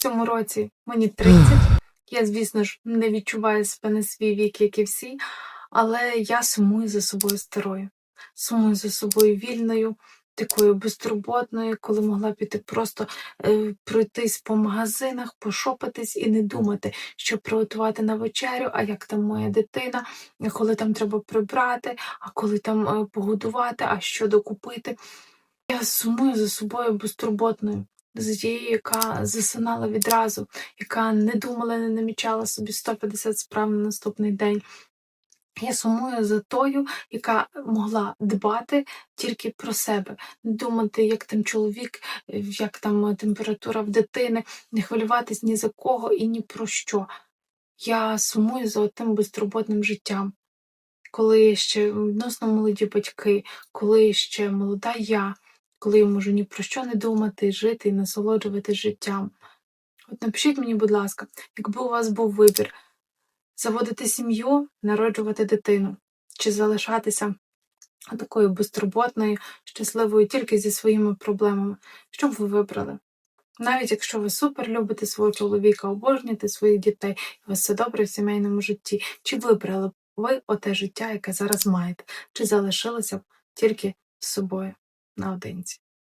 цьому році мені 30. Я, звісно ж, не відчуваю себе на свій вік, як і всі, але я сумую за собою старою, сумую за собою вільною, такою безтурботною, коли могла піти просто е, пройтись по магазинах, пошопитись і не думати, що приготувати на вечерю, а як там моя дитина, коли там треба прибрати, а коли там е, погодувати, а що докупити. Я сумую за собою безтурботною, за тією, яка засинала відразу, яка не думала, не намічала собі 150 справ на наступний день. Я сумую за тою, яка могла дбати тільки про себе, не думати, як там чоловік, як там температура в дитини, не хвилюватись ні за кого і ні про що. Я сумую за тим безтурботним життям, коли ще відносно молоді батьки, коли ще молода я, коли я можу ні про що не думати, жити і насолоджуватись життям. От напишіть мені, будь ласка, якби у вас був вибір заводити сім'ю, народжувати дитину, чи залишатися такою безтурботною, щасливою тільки зі своїми проблемами, що б ви вибрали? Навіть якщо ви супер любите свого чоловіка, обожнюєте своїх дітей, у вас все добре в сімейному житті, чи вибрали б ви оте життя, яке зараз маєте, чи залишилися б тільки з собою наодинці?